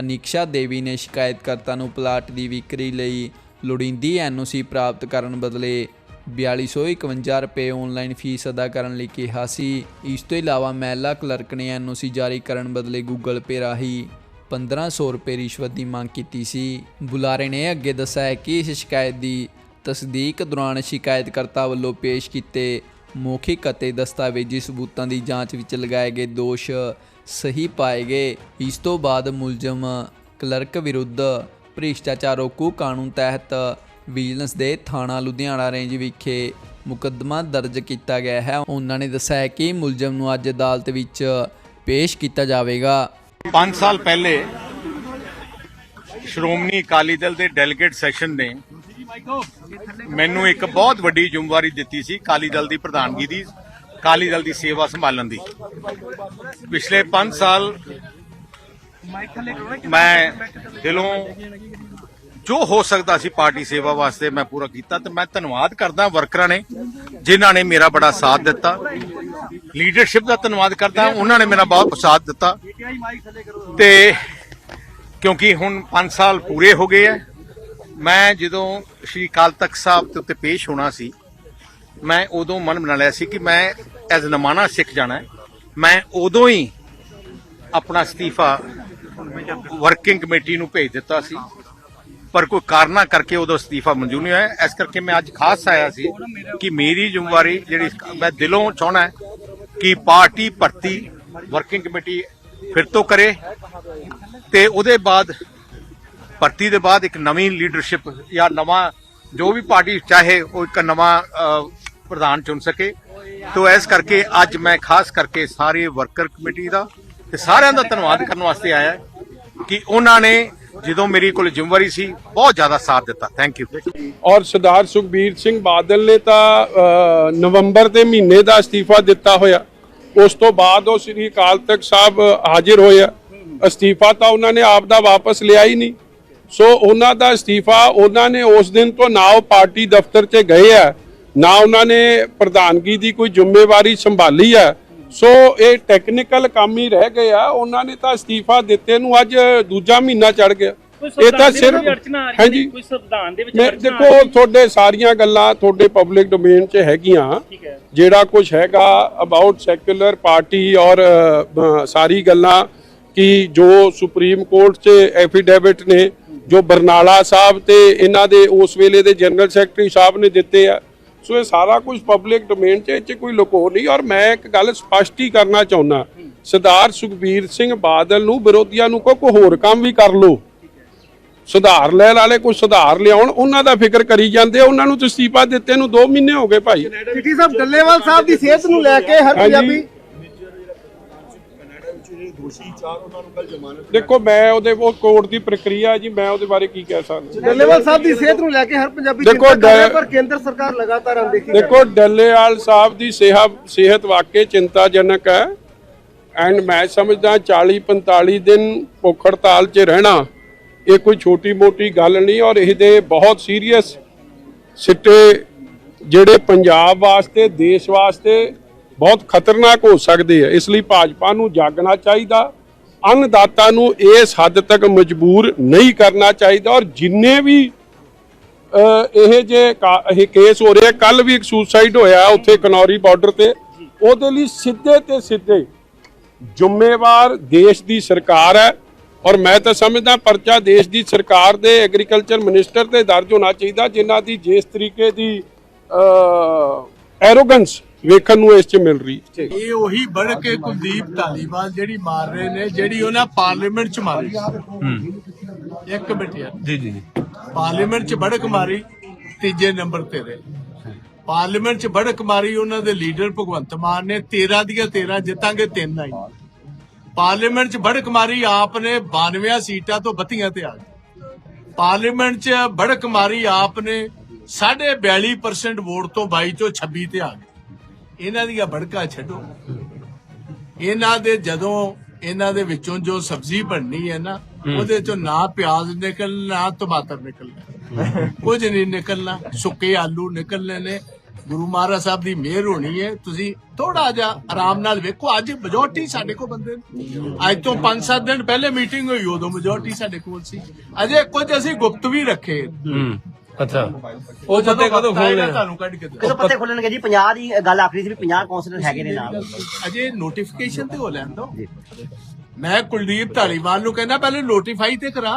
ਅਨੀਕਸ਼ਾ ਦੇਵੀ ਨੇ ਸ਼ਿਕਾਇਤਕਰਤਾ ਨੂੰ ਪਲਾਟ ਦੀ ਵਿਕਰੀ ਲਈ ਲੋੜੀਂਦੀ ਐਨਓਸੀ ਪ੍ਰਾਪਤ ਕਰਨ ਬਦਲੇ 4251 ਰੁਪਏ ਆਨਲਾਈਨ ਫੀਸ ਅਦਾ ਕਰਨ ਲਈ ਕਿਹਾ ਸੀ। ਇਸ ਤੋਂ ਇਲਾਵਾ ਮਹਿਲਾ ਕਲਰਕ ਨੇ ਐਨਓਸੀ ਜਾਰੀ ਕਰਨ ਬਦਲੇ ਗੂਗਲ ਪੇ ਰਾਹੀਂ 1500 ਰੁਪਏ ਰਿਸ਼ਵਤ ਦੀ ਮੰਗ ਕੀਤੀ ਸੀ। ਬੁਲਾਰੇ ਨੇ ਅੱਗੇ ਦੱਸਿਆ ਹੈ ਕਿ ਇਸ ਸ਼ਿਕਾਇਤ ਦੀ ਤਸਦੀਕ ਦੌਰਾਨ ਸ਼ਿਕਾਇਤਕਰਤਾ ਵੱਲੋਂ ਪੇਸ਼ ਕੀਤੇ ਮੌਖਿਕ ਅਤੇ ਦਸਤਾਵੇਜ਼ੀ ਸਬੂਤਾਂ ਦੀ ਜਾਂਚ ਵਿੱਚ ਲਗਾਏ ਗਏ ਦੋਸ਼ ਸਹੀ ਪਾਏ ਗਏ। ਇਸ ਤੋਂ ਬਾਅਦ ਮੁਲਜ਼ਮ ਕਲਰਕ ਵਿਰੁੱਧ ਭ੍ਰਿਸ਼ਟਾਚਾਰ ਰੋਕੂ ਕਾਨੂੰਨ ਤਹਿਤ ਵਿਜੀਲੈਂਸ ਦੇ ਥਾਣਾ ਲੁਧਿਆਣਾ ਰੇਂਜ ਵਿਖੇ ਮੁਕੱਦਮਾ ਦਰਜ ਕੀਤਾ ਗਿਆ ਹੈ। ਉਹਨਾਂ ਨੇ ਦੱਸਿਆ ਹੈ ਕਿ ਮੁਲਜ਼ਮ ਨੂੰ ਅੱਜ ਅਦਾਲਤ ਵਿੱਚ ਪੇਸ਼ ਕੀਤਾ ਜਾਵੇਗਾ। 5 ਸਾਲ ਪਹਿਲੇ ਸ਼੍ਰੋਮਣੀ ਅਕਾਲੀ ਦਲ ਦੇ ਡੈਲੀਗੇਟ ਸੈਸ਼ਨ ਨੇ ਮੈਨੂੰ ਇੱਕ ਬਹੁਤ ਵੱਡੀ ਜ਼ਿੰਮੇਵਾਰੀ ਦਿੱਤੀ ਸੀ ਅਕਾਲੀ ਦਲ ਦੀ ਪ੍ਰਧਾਨਗੀ ਦੀ, ਅਕਾਲੀ ਦਲ ਦੀ ਸੇਵਾ ਸੰਭਾਲਣ ਦੀ। ਪਿਛਲੇ 5 ਸਾਲ ਮੈਂ ਦਿਲੋਂ ਜੋ ਹੋ ਸਕਦਾ ਸੀ ਪਾਰਟੀ ਸੇਵਾ ਵਾਸਤੇ ਮੈਂ ਪੂਰਾ ਕੀਤਾ ਤੇ ਮੈਂ ਧੰਨਵਾਦ ਕਰਦਾ ਵਰਕਰਾਂ ਨੇ ਜਿਨ੍ਹਾਂ ਨੇ ਮੇਰਾ ਬੜਾ ਸਾਥ ਦਿੱਤਾ। ਲੀਡਰਸ਼ਿਪ ਦਾ ਧੰਨਵਾਦ ਕਰਦਾ। ਉਹਨਾਂ ਨੇ ਮੇਰਾ ਬਹੁਤ ਸਾਥ ਦਿੱਤਾ। ਤੇ ਕਿਉਂਕਿ ਹੁਣ 5 ਸਾਲ ਪੂਰੇ ਹੋ ਗਏ ਐ ਮੈਂ ਜਦੋਂ ਸ਼੍ਰੀ ਅਕਾਲ ਤਖਤ ਸਾਹਿਬ ਦੇ ਉੱਤੇ ਪੇਸ਼ ਹੋਣਾ ਸੀ, ਮੈਂ ਉਦੋਂ ਮਨ ਬਣਾ ਲਿਆ ਸੀ ਕਿ ਮੈਂ ਐਜ਼ ਨਮਾਨਾ ਸਿੱਖ ਜਾਣਾ ਮੈਂ ਉਦੋਂ ਹੀ ਆਪਣਾ ਅਸਤੀਫਾ ਵਰਕਿੰਗ ਕਮੇਟੀ ਨੂੰ ਭੇਜ ਦਿੱਤਾ ਸੀ। ਪਰ ਕੋਈ ਕਾਰਨਾ ਕਰਕੇ ਉਦੋਂ ਅਸਤੀਫਾ ਮਨਜ਼ੂਰ ਨਹੀਂ ਹੋਇਆ। ਇਸ ਕਰਕੇ ਮੈਂ ਅੱਜ ਖਾਸ ਆਇਆ ਸੀ ਕਿ ਮੇਰੀ ਜ਼ਿੰਮੇਵਾਰੀ ਜਿਹੜੀ ਮੈਂ ਦਿਲੋਂ ਚਾਹਣਾ ਕਿ ਪਾਰਟੀ ਭਰਤੀ ਵਰਕਿੰਗ ਕਮੇਟੀ ਫਿਰ ਤੋਂ ਕਰੇ ਤੇ ਉਹਦੇ ਬਾਅਦ ਭਰਤੀ ਦੇ ਬਾਅਦ ਇੱਕ ਨਵੀਂ ਲੀਡਰਸ਼ਿਪ ਜਾਂ ਨਵਾਂ ਜੋ ਵੀ ਪਾਰਟੀ ਚਾਹੇ ਉਹ ਇੱਕ ਨਵਾਂ ਪ੍ਰਧਾਨ ਚੁਣ ਸਕੇ। ਤੋ ਇਸ ਕਰਕੇ ਅੱਜ ਮੈਂ ਖਾਸ ਕਰਕੇ ਸਾਰੇ ਵਰਕਰ ਕਮੇਟੀ ਦਾ ਤੇ ਸਾਰਿਆਂ ਦਾ ਧੰਨਵਾਦ ਕਰਨ ਵਾਸਤੇ ਆਇਆ ਕਿ ਉਹਨਾਂ ਨੇ ਜਦੋਂ ਮੇਰੀ ਕੋਲ ਜ਼ਿੰਮੇਵਾਰੀ ਸੀ, ਬਹੁਤ ਜ਼ਿਆਦਾ ਸਾਥ ਦਿੱਤਾ। ਥੈਂਕ ਯੂ ਔਰ ਸਰਦਾਰ ਸੁਖਬੀਰ ਸਿੰਘ ਬਾਦਲ ਨੇ ਤਾਂ ਨਵੰਬਰ ਦੇ ਮਹੀਨੇ ਦਾ ਅਸਤੀਫਾ ਦਿੱਤਾ ਹੋਇਆ। ਉਸ ਤੋਂ ਬਾਅਦ ਉਹ ਸ੍ਰੀ ਅਕਾਲ ਤਖਤ ਸਾਹਿਬ ਹਾਜ਼ਰ ਹੋਇਆ ਅਸਤੀਫਾ ਤਾਂ ਉਹਨਾਂ ਨੇ ਆਪ ਦਾ ਵਾਪਸ ਲਿਆ ਹੀ ਨਹੀਂ। ਸੋ ਉਹਨਾਂ ਦਾ ਅਸਤੀਫਾ ਉਹਨਾਂ ਨੇ ਉਸ ਦਿਨ ਤੋਂ ਨਾ ਉਹ ਪਾਰਟੀ ਦਫ਼ਤਰ 'ਚ ਗਏ ਆ, ਨਾ ਉਹਨਾਂ ਨੇ ਪ੍ਰਧਾਨਗੀ ਦੀ ਕੋਈ ਜ਼ਿੰਮੇਵਾਰੀ ਸੰਭਾਲੀ ਹੈ ਸੋ ਇਹ ਟੈਕਨੀਕਲ ਕੰਮ ਹੀ ਰਹਿ ਗਏ ਆ। ਉਹਨਾਂ ਨੇ ਤਾਂ ਅਸਤੀਫਾ ਦਿੱਤੇ ਨੂੰ ਅੱਜ ਦੂਜਾ ਮਹੀਨਾ ਚੜ ਗਿਆ। ਇਹ ਤਾਂ ਸਿਰਫ ਹਾਂਜੀ। ਕੋਈ ਸੰਵਿਧਾਨ ਦੇ ਵਿੱਚ ਦੇਖੋ। ਤੁਹਾਡੇ ਸਾਰੀਆਂ ਗੱਲਾਂ ਤੁਹਾਡੇ ਪਬਲਿਕ ਡੋਮੇਨ 'ਚ ਹੈਗੀਆਂ। ਜਿਹੜਾ ਕੁਝ ਹੈਗਾ ਅਬਾਊਟ ਸੈਕੂਲਰ ਪਾਰਟੀ ਔਰ ਸਾਰੀ ਗੱਲਾਂ ਕਿ ਜੋ ਸੁਪਰੀਮ ਕੋਰਟ 'ਚ ਐਫੀਡੇਵਿਟ ਨੇ ਜੋ ਬਰਨਾਲਾ ਸਾਹਿਬ ਤੇ ਇਹਨਾਂ ਦੇ ਉਸ ਵੇਲੇ ਦੇ ਜਨਰਲ ਸੈਕਟਰੀ ਸਾਹਿਬ ਨੇ ਦਿੱਤੇ ਆ। ਸੋ ਇਹ ਸਾਰਾ ਕੁਝ ਪਬਲਿਕ ਡੋਮੇਨ 'ਚ ਇਹ 'ਚ ਕੋਈ ਲੁਕੋ ਨਹੀਂ। ਔਰ ਮੈਂ ਇੱਕ ਗੱਲ ਸਪਸ਼ਟ ਹੀ ਕਰਨਾ ਚਾਹੁੰਦਾ ਸਰਦਾਰ ਸੁਖਬੀਰ ਸਿੰਘ ਬਾਦਲ ਨੂੰ ਵਿਰੋਧੀਆਂ ਨੂੰ ਕੋਈ ਹੋਰ ਕੰਮ ਵੀ ਕਰ ਲਓ। ਸੁਧਾਰ ਲੈਣ ਵਾਲੇ ਕੋਈ ਸੁਧਾਰ ਲਿਆਉਣ ਉਹਨਾਂ ਦਾ ਫਿਕਰ ਕਰੀ ਜਾਂਦੇ ਉਹਨਾਂ ਨੂੰ ਤਾਂ ਅਸਤੀਫਾ ਦਿੱਤੇ ਨੂੰ 2 ਮਹੀਨੇ ਹੋ ਗਏ ਭਾਈ। ਸਿਟੀ ਸਾਹਿਬ ਡੱਲੇਵਾਲ ਸਾਹਿਬ ਦੀ ਸਿਹਤ ਨੂੰ ਲੈ ਕੇ ਹਰ। ਪੰਜਾਬੀ ਦੇਖੋ ਮੈਂ ਉਹਦੇ ਉਹ ਕੋਰਟ ਦੀ ਪ੍ਰਕਿਰਿਆ ਜੀ ਮੈਂ ਉਹਦੇ ਬਾਰੇ ਕੀ ਕਹਿ ਸਕਦਾ। ਡੱਲੇਵਾਲ ਸਾਹਿਬ ਦੀ ਸਿਹਤ ਨੂੰ ਲੈ ਕੇ ਹਰ ਪੰਜਾਬੀ ਦੇਖੋ, ਪਰ ਕੇਂਦਰ ਸਰਕਾਰ ਲਗਾਤਾਰ ਅਣਦੇਖੀ ਦੇਖੋ ਡੱਲੇਵਾਲ ਸਾਹਿਬ ਦੀ ਸਿਹਤ ਸਿਹਤ ਵਾਕਈ ਚਿੰਤਾਜਨਕ ਹੈ। ਐਂਡ ਮੈਂ ਸਮਝਦਾ 40 45 ਦਿਨ ਭੁੱਖ ਹੜਤਾਲ 'ਚ ਰਹਿਣਾ ਇਹ ਕੋਈ ਛੋਟੀ ਮੋਟੀ ਗੱਲ ਨਹੀਂ ਔਰ ਇਹਦੇ ਬਹੁਤ ਸੀਰੀਅਸ ਸਿੱਟੇ ਜਿਹੜੇ ਪੰਜਾਬ ਵਾਸਤੇ, ਦੇਸ਼ ਵਾਸਤੇ ਬਹੁਤ ਖਤਰਨਾਕ ਹੋ ਸਕਦੇ ਆ। ਇਸ ਲਈ ਭਾਜਪਾ ਨੂੰ ਜਾਗਣਾ ਚਾਹੀਦਾ, ਅੰਨਦਾਤਾ ਨੂੰ ਇਸ ਹੱਦ ਤੱਕ ਮਜਬੂਰ ਨਹੀਂ ਕਰਨਾ ਚਾਹੀਦਾ ਔਰ ਜਿੰਨੇ ਵੀ ਇਹ ਜੇ ਇਹ ਕੇਸ ਹੋ ਰਿਹਾ ਕੱਲ ਵੀ ਇੱਕ ਸੁਸਾਈਡ ਹੋਇਆ ਉੱਥੇ ਕਨੌਰੀ ਬਾਰਡਰ ਤੇ, ਉਹਦੇ ਲਈ ਸਿੱਧੇ ਤੇ ਸਿੱਧੇ ਜ਼ਿੰਮੇਵਾਰ ਦੇਸ਼ ਦੀ ਸਰਕਾਰ ਹੈ। ਔਰ ਮੈਂ ਤਾਂ ਸਮਝਦਾ ਪਰਚਾ ਦੇਸ਼ ਦੀ ਸਰਕਾਰ ਦੇ ਐਗਰੀਕਲਚਰ ਮਿਨਿਸਟਰ ਤੇ ਦਰਜ ਹੋਣਾ ਚਾਹੀਦਾ ਜਿਨ੍ਹਾਂ ਦੀ ਜਿਸ ਤਰੀਕੇ ਦੀ ਐਰੋਗੈਂਸ ਵੇਖਣ ਨੂੰ ਇਸ 'ਚ ਮਿਲ ਰਹੀ। ਇਹ ਉਹੀ ਬੜ ਕੇ ਕੁਲਦੀਪ ਧਾਲੀਵਾਲ ਜਿਹੜੀ ਮਾਰ ਰਹੇ ਨੇ ਜਿਹੜੀ ਉਹਨਾਂ ਪਾਰਲੀਮੈਂਟ ਚ ਮਾਰੀ ਇੱਕ ਮਿੰਟ ਯਾਰ। ਜੀ ਜੀ ਪਾਰਲੀਮੈਂਟ ਚ ਬੜਕ ਮਾਰੀ ਤੀਜੇ ਨੰਬਰ ਤੇ ਰਹੇ। ਪਾਰਲੀਮੈਂਟ ਚ ਬੜਕ ਮਾਰੀ ਉਹਨਾਂ ਦੇ ਲੀਡਰ ਭਗਵੰਤ ਮਾਨ ਨੇ 13 ਦੀਆਂ 13 ਜਿੱਤਾਂਗੇ ਤਿੰਨ ਆਈ ਪਾਰਲੀਮੈਂਟ ਚ ਬੜਕ ਮਾਰੀ ਆਪ ਨੇ 92 ਸੀਟਾਂ ਤੋਂ 32 ਤੇ ਆ ਗਏ ਪਾਰਲੀਮੈਂਟ ਚ ਬੜਕ ਮਾਰੀ ਆਪ ਨੇ 42% ਵੋਟ ਤੋਂ 22 ਤੋਂ 26 ਤੇ ਆ ਗਏ ਇਹਨਾਂ ਦੀਆਂ ਬੜਕਾ ਛੱਡੋ। ਇਹਨਾਂ ਦੇ ਜਦੋਂ ਇਹਨਾਂ ਦੇ ਵਿੱਚੋਂ ਜੋ ਸਬਜ਼ੀ ਬਣਨੀ ਹੈ ਨਾ ਉਹਦੇ ਚੋਂ ਨਾ ਪਿਆਜ਼ ਨਿਕਲਣਾ ਨਾ ਟਮਾਟਰ ਨਿਕਲਣਾ। ਕੁਝ ਨਹੀਂ ਨਿਕਲਣਾ ਸੁੱਕੇ ਆਲੂ ਨਿਕਲਣੇ ਨੇ ਗੁਰੂ ਮਹਾਰਾਜ ਸਾਹਿਬ ਦੀ ਮਿਹਰ ਹੋਣੀ ਹੈ। ਤੁਸੀਂ ਥੋੜਾ ਜਿਹਾ ਆਰਾਮ ਨਾਲ ਵੇਖੋ। ਅੱਜ ਮੈਜੋਰਟੀ ਸਾਡੇ ਕੋਲ ਬੰਦੇ ਨੇ। ਅੱਜ ਤੋਂ 5-7 ਦਿਨ ਪਹਿਲੇ ਮੀਟਿੰਗ ਹੋਈ ਉਦੋਂ ਮੈਜੋਰਟੀ ਸਾਡੇ ਕੋਲ ਸੀ। ਅਜੇ ਕੁਝ ਅਸੀਂ ਗੁਪਤ ਵੀ ਰੱਖੇ। ਹੂੰ ਅੱਛਾ। ਉਹ ਪੱਤੇ ਕਦੋਂ ਖੋਲ੍ਹਣੇ ਆ? ਤੁਹਾਨੂੰ ਕੱਢ ਕੇ। ਕਦੋਂ ਪੱਤੇ ਖੋਲਣਗੇ ਜੀ 50 ਦੀ ਗੱਲ ਆਖਰੀ ਸੀ ਵੀ 50 ਕਾਉਂਸਲਰ ਹੈਗੇ ਨੇ ਨਾਲ। ਅਜੇ ਨੋਟੀਫਿਕੇਸ਼ਨ ਤੇ ਹੋ ਲੈਣ ਦੋ ਮੈਂ ਕੁਲਦੀਪ ਢਾਲੀਵਾਲ ਨੂੰ ਕਹਿੰਦਾ ਪਹਿਲੇ ਨੋਟੀਫਾਈ ਤੇ ਕਰਾ।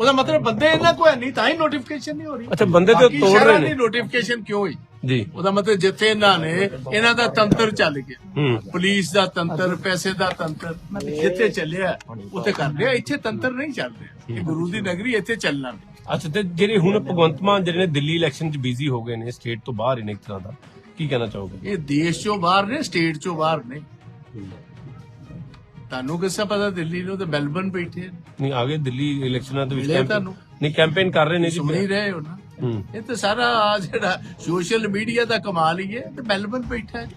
ਉਹਦਾ ਮਤਲਬ ਬੰਦੇ ਇਹਨਾਂ ਹੈ ਨਹੀਂ ਤਾਂ ਹੀ ਨੋਟੀਫਿਕੇਸ਼ਨ ਨਹੀਂ ਹੋ ਰਹੀ। ਅੱਛਾ, ਬੰਦੇ ਤੇ ਬਾਕੀ ਤੋੜ ਰਹੇ ਸ਼ਹਿਰਾਂ ਨੇ। ਨੋਟੀਫਿਕੇਸ਼ਨ ਕਿਉਂ ਹੋਈ? ਜੀ। ਉਹਦਾ ਮਤਲਬ ਜਿੱਥੇ ਇਹਨਾਂ ਨੇ ਇਹਨਾਂ ਦਾ ਤੰਤਰ ਚੱਲ ਗਿਆ। ਹੂੰ। ਪੁਲਿਸ ਦਾ ਤੰਤਰ ਪੈਸੇ ਦਾ ਤੰਤਰ ਜਿੱਥੇ ਚੱਲਿਆ ਉੱਥੇ ਕਰ ਲਿਆ। ਇੱਥੇ ਤੰਤਰ ਨਹੀਂ ਚੱਲ ਰਿਹਾ। ਇਹ ਗੁਰੂ ਦੀ ਨਗਰੀ ਇੱਥੇ ਚੱਲਣਾ। ਨਹੀਂ ਅੱਛਾ ਤੇ ਜਿਹੜੇ ਹੁਣ ਭਗਵੰਤ ਮਾਨ ਜਿਹੜੇ ਨੇ ਦਿੱਲੀ ਇਲੈਕਸ਼ਨ 'ਚ ਬਿਜ਼ੀ ਹੋ ਗਏ ਨੇ ਸਟੇਟ ਤੋਂ ਬਾਹਰ ਹੀ ਨੇ ਇੱਕ ਤਰ੍ਹਾਂ ਦਾ ਕੀ ਕਹਿਣਾ ਚਾਹੋਗੇ? ਇਹ ਦੇਸ਼ ਚੋਂ ਬਾਹਰ ਨੇ ਸਟੇਟ ਚੋਂ ਬਾਹਰ ਨੇ। ਤੁਹਾਨੂੰ ਕਿਸਾ ਪਤਾ ਦਿੱਲੀ ਨੂੰ ਤੇ ਮੈਲਬਨ ਬੈਠੇ ਨੇ। ਨਹੀਂ ਆਗੇ ਦਿੱਲੀ ਇਲੈਕਸ਼ਨਾਂ ਦੇ ਵਿੱਚ ਤੁਹਾਨੂੰ? ਨਹੀਂ ਕੈਂਪੇਨ ਕਰ ਰਹੇ ਨੇ ਜੀ। ਸੁਣ ਹੀ ਰਹੇ ਹੋ ਨਾ? ਹੂੰ। ਇਹ ਤਾਂ ਸਾਰਾ ਆਹ ਜਿਹੜਾ ਸੋਸ਼ਲ ਮੀਡੀਆ ਦਾ ਕਮਾਲ ਹੀ ਹੈ ਤੇ ਮੈਲਬਨ ਬੈਠਾ ਹੈ।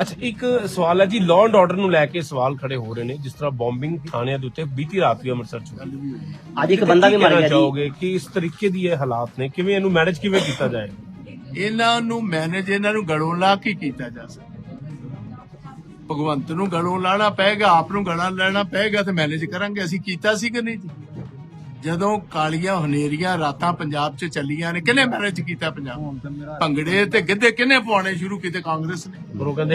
ਅੱਛਾ ਇੱਕ ਸਵਾਲ ਹੈ ਜੀ ਲਾਅ ਐਂਡ ਆਰਡਰ ਨੂੰ ਲੈ ਕੇ ਸਵਾਲ ਖੜੇ ਹੋ ਰਹੇ ਨੇ ਜਿਸ ਤਰ੍ਹਾਂ ਬੰਬਿੰਗ ਥਾਣਿਆਂ ਦੇ ਉੱਤੇ ਬੀਤੀ ਰਾਤ ਵੀ ਅੰਮ੍ਰਿਤਸਰ 'ਚ ਹੋਈ। ਅੱਜ ਇੱਕ ਬੰਦਾ ਵੀ ਕੀ ਮਰ ਕਹਿਣਾ ਗਿਆ ਜੀ। ਚਾਹੋਗੇ ਕਿ ਇਸ ਤਰੀਕੇ ਦੀ ਇਹ ਹਾਲਾਤ ਨੇ? ਕਿਵੇਂ ਇਹਨੂੰ ਮੈਨੇਜ ਕਿਵੇਂ ਕੀਤਾ ਜਾਏ? ਇਹਨਾਂ ਨੂੰ ਮੈਨੇਜ ਇਹਨਾਂ ਨੂੰ ਗਲੋਂ ਲਾ ਕੇ ਕੀਤਾ ਜਾ ਸਕਦਾ। ਭਗਵੰਤ ਨੂੰ ਗਲੋਂ ਲਾਣਾ ਪਏਗਾ ਆਪ ਨੂੰ ਗਲਾ ਲੈਣਾ ਪਏਗਾ ਤੇ ਮੈਨੇਜ ਕਰਾਂਗੇ ਅਸੀਂ ਕੀਤਾ ਸੀ ਕਿ ਨਹੀਂ ਜੀ? ਜਦੋਂ ਕਾਲੀਆਂ ਹਨੇਰੀਆਂ ਰਾਤਾਂ ਪੰਜਾਬ 'ਚ ਚੱਲੀਆਂ ਨੇ ਕਿਹਨੇ ਮੈਨੇਜ ਕੀਤਾ ਪੰਜਾਬ? ਭੰਗੜੇ ਤੇ ਗਿੱਧੇ ਕਿਹਨੇ ਪਾਉਣੇ ਸ਼ੁਰੂ ਕੀਤੇ ਕਾਂਗਰਸ ਨੇ?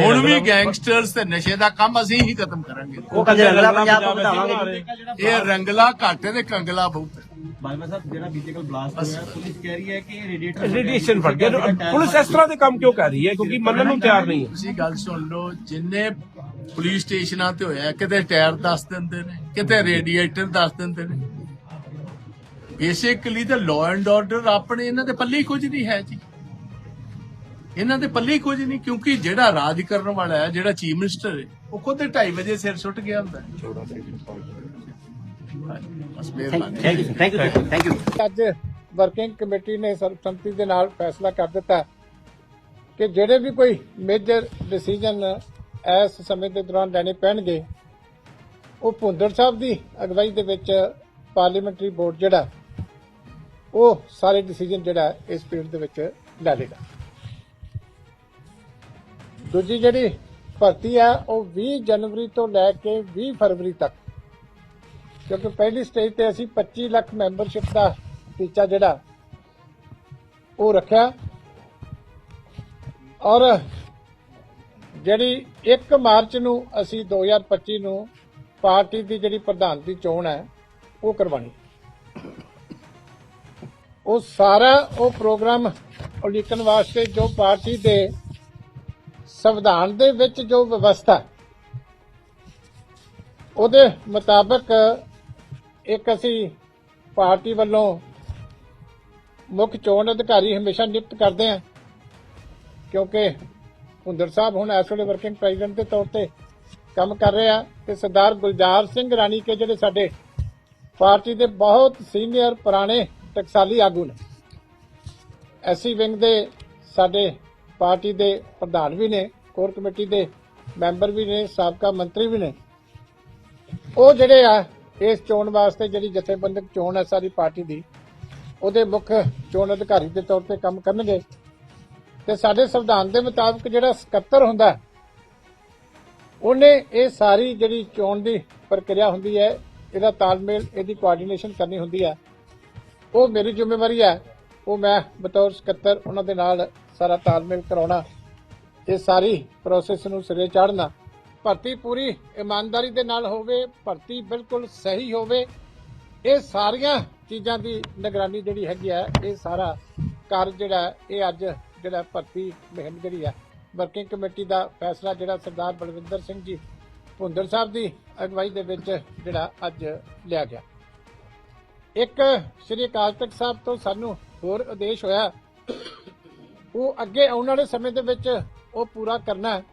ਹੁਣ ਵੀ ਗੈਂਗਸਟਰਸ ਤੇ ਨਸ਼ੇ ਦਾ ਕੰਮ ਅਸੀਂ ਹੀ ਖਤਮ ਕਰਾਂਗੇ। ਉਹ ਕਹਿੰਦੇ ਅਗਲਾ ਪੰਜਾਬ ਨੂੰ ਵਧਾਵਾਂਗੇ। ਇਹ ਰੰਗਲਾ ਘੱਟ ਤੇ ਕੰਗਲਾ ਬਹੁਤ ਹੈ। ਬਾਜਵਾ ਸਾਹਿਬ ਜਿਹੜਾ ਬੀਤੇ ਕੱਲ ਬਲਾਸਟ ਹੋਇਆ ਪੁਲਿਸ ਕਹਿ ਰਹੀ ਹੈ ਕਿ ਰੇਡੀਏਟਰ ਰੇਡੀਏਸ਼ਨ ਫਟ ਗਿਆ। ਪੁਲਿਸ ਇਸ ਤਰ੍ਹਾਂ ਦੇ ਕੰਮ ਕਿਉਂ ਕਰ ਰਹੀ ਹੈ? ਕਿਉਂਕਿ ਮੰਨਣ ਨੂੰ ਤਿਆਰ ਨਹੀਂ ਹੈ। ਤੁਸੀਂ ਗੱਲ ਸੁਣ ਲਓ ਜਿੰਨੇ ਪੁਲਿਸ ਸਟੇਸ਼ਨਾਂ ਤੇ ਹੋਇਆ ਕਿਤੇ ਟਾਇਰ ਦੱਸ ਦਿੰਦੇ ਨੇ ਕਿਤੇ ਰੇਡੀਏਟਰ ਦੱਸ ਦਿੰਦੇ ਨੇ। ਬੇਸਿਕਲੀ ਤਾਂ ਲਾਅ ਐਂਡ ਆਰਡਰ ਆਪਣੇ ਇਹਨਾਂ ਦੇ ਪੱਲੇ ਹੀ ਕੁਝ ਨਹੀਂ ਹੈ ਜੀ। ਇਹਨਾਂ ਦੇ ਪੱਲੇ ਹੀ ਕੁਝ ਨਹੀਂ ਕਿਉਂਕਿ ਜਿਹੜਾ ਰਾਜ ਕਰਨ ਵਾਲਾ ਹੈ ਜਿਹੜਾ ਚੀਫ ਮਿਨਿਸਟਰ ਹੈ ਉਹ ਖੁਦ 2:30 ਵਜੇ ਸਿਰ ਸੁੱਟ ਗਿਆ ਹੁੰਦਾ ਹੈ। ਬਸ ਮਿਹਰਬਾਨੀ thank you thank you thank you ਅੱਜ ਵਰਕਿੰਗ ਕਮੇਟੀ ਨੇ ਸਰਬਸੰਮਤੀ ਦੇ ਨਾਲ ਫੈਸਲਾ ਕਰ ਦਿੱਤਾ ਕਿ ਜਿਹੜੇ ਵੀ ਕੋਈ ਮੇਜਰ ਡਿਸੀਜਨ ਇਸ ਸਮੇਂ ਦੇ ਦੌਰਾਨ ਲੈਣੇ ਪੈਣਗੇ ਉਹ ਭੁੰਦੜ ਸਾਹਿਬ ਦੀ ਅਗਵਾਈ ਦੇ ਵਿੱਚ ਪਾਰਲੀਮੈਂਟਰੀ ਬੋਰਡ ਜਿਹੜਾ ਉਹ ਸਾਰੇ ਡਿਸੀਜਨ ਜਿਹੜਾ ਇਸ ਪੀਰੀਅਡ ਦੇ ਵਿੱਚ ਲੈ ਲੇਗਾ। ਦੂਜੀ ਜਿਹੜੀ ਭਰਤੀ ਹੈ ਉਹ 20 ਜਨਵਰੀ ਤੋਂ ਲੈ ਕੇ 20 ਫਰਵਰੀ ਤੱਕ ਕਿਉਂਕਿ ਪਹਿਲੀ ਸਟੇਜ ਤੇ ਅਸੀਂ 25 ਲੱਖ ਮੈਂਬਰਸ਼ਿਪ ਦਾ ਟੀਚਾ ਜਿਹੜਾ, ਉਹ ਰੱਖਿਆ। ਔਰ ਜਿਹੜੀ 1 ਮਾਰਚ ਨੂੰ ਅਸੀਂ 2025 ਨੂੰ ਪਾਰਟੀ ਦੀ ਜਿਹੜੀ ਪ੍ਰਧਾਨ ਦੀ ਚੋਣ ਹੈ, ਉਹ ਕਰਵਾਣੀ ਉਹ ਸਾਰਾ ਉਹ ਪ੍ਰੋਗਰਾਮ ਉਲੀਕਣ ਵਾਸਤੇ ਜੋ ਪਾਰਟੀ ਦੇ ਸੰਵਿਧਾਨ ਦੇ ਵਿੱਚ ਜੋ ਵਿਵਸਥਾ, ਉਹਦੇ ਮੁਤਾਬਕ ਇੱਕ ਅਸੀਂ ਪਾਰਟੀ ਵੱਲੋਂ ਮੁੱਖ ਚੋਣ ਅਧਿਕਾਰੀ ਹਮੇਸ਼ਾ ਨਿਯੁਕਤ ਕਰਦੇ ਹਾਂ, ਕਿਉਂਕਿ ਹੁੰਦਰ ਸਾਹਿਬ ਹੁਣ ਇਸ ਵੇਲੇ ਵਰਕਿੰਗ ਪ੍ਰੈਜ਼ੀਡੈਂਟ ਦੇ ਤੌਰ ਤੇ ਕੰਮ ਕਰ ਰਹੇ ਆ ਤੇ ਸਰਦਾਰ ਗੁਲਜ਼ਾਰ ਸਿੰਘ ਰਾਣੀ ਕੇ ਜਿਹੜੇ ਸਾਡੇ ਪਾਰਟੀ ਦੇ ਬਹੁਤ ਸੀਨੀਅਰ ਪੁਰਾਣੇ ਟਕਸਾਲੀ ਆਗੂ ਨੇ। ਐਸੀ ਵਿੰਗ ਦੇ ਸਾਡੇ ਪਾਰਟੀ ਦੇ ਪ੍ਰਧਾਨ ਵੀ ਨੇ, ਕੋਰ ਕਮੇਟੀ ਦੇ ਮੈਂਬਰ ਵੀ ਨੇ, ਸਾਬਕਾ ਮੰਤਰੀ ਵੀ ਨੇ। ਉਹ ਜਿਹੜੇ ਆ ਇਸ ਚੋਣ ਵਾਸਤੇ ਜਿਹੜੀ ਜਥੇਬੰਦਕ ਚੋਣ ਹੈ ਸਾਰੀ ਪਾਰਟੀ ਦੀ, ਉਹਦੇ ਮੁੱਖ ਚੋਣ ਅਧਿਕਾਰੀ ਦੇ ਤੌਰ ਤੇ ਕੰਮ ਕਰਨਗੇ। ਤੇ ਸਾਡੇ ਸੰਵਿਧਾਨ ਦੇ ਮੁਤਾਬਕ ਜਿਹੜਾ ਸਕੱਤਰ ਹੁੰਦਾ, ਉਹਨੇ ਇਹ ਸਾਰੀ ਜਿਹੜੀ ਚੋਣ ਦੀ ਪ੍ਰਕਿਰਿਆ ਹੁੰਦੀ ਹੈ, ਇਹਦਾ ਤਾਲਮੇਲ, ਇਹਦੀ ਕੋਆਰਡੀਨੇਸ਼ਨ ਕਰਨੀ ਹੁੰਦੀ ਹੈ। ਉਹ ਮੇਰੀ ਜ਼ਿੰਮੇਵਾਰੀ ਹੈ, ਉਹ ਮੈਂ ਬਤੌਰ ਸਕੱਤਰ ਉਹਨਾਂ ਦੇ ਨਾਲ ਸਾਰਾ ਤਾਲਮੇਲ ਕਰਾਉਣਾ, ਇਹ ਸਾਰੀ ਪ੍ਰੋਸੈਸ ਨੂੰ ਸਿਰੇ ਚਾੜਨਾ। ਭਰਤੀ ਪੂਰੀ ਇਮਾਨਦਾਰੀ ਦੇ ਨਾਲ ਹੋਵੇ, ਭਰਤੀ ਬਿਲਕੁਲ ਸਹੀ ਹੋਵੇ, ਇਹ ਸਾਰੀਆਂ ਚੀਜ਼ਾਂ ਦੀ ਨਿਗਰਾਨੀ ਜਿਹੜੀ ਹੈਗੀ ਹੈ ਇਹ ਸਾਰਾ ਕਾਰਜ ਜਿਹੜਾ, ਇਹ ਅੱਜ ਜਿਹੜਾ ਭਰਤੀ ਮੁਹਿੰਮ ਜਿਹੜੀ ਹੈ ਵਰਕਿੰਗ ਕਮੇਟੀ ਦਾ ਫੈਸਲਾ ਜਿਹੜਾ ਸਰਦਾਰ ਬਲਵਿੰਦਰ ਸਿੰਘ ਜੀ ਭੁੰਦਰ ਸਾਹਿਬ ਦੀ ਅਗਵਾਈ ਦੇ ਵਿੱਚ ਜਿਹੜਾ ਅੱਜ ਲਿਆ ਗਿਆ। ਇੱਕ ਸ੍ਰੀ ਅਕਾਲ ਤਖਤ ਸਾਹਿਬ ਤੋਂ ਸਾਨੂੰ ਹੋਰ ਆਦੇਸ਼ ਹੋਇਆ, ਉਹ ਅੱਗੇ ਆਉਣ ਵਾਲੇ ਸਮੇਂ ਦੇ ਵਿੱਚ ਉਹ ਪੂਰਾ ਕਰਨਾ ਹੈ।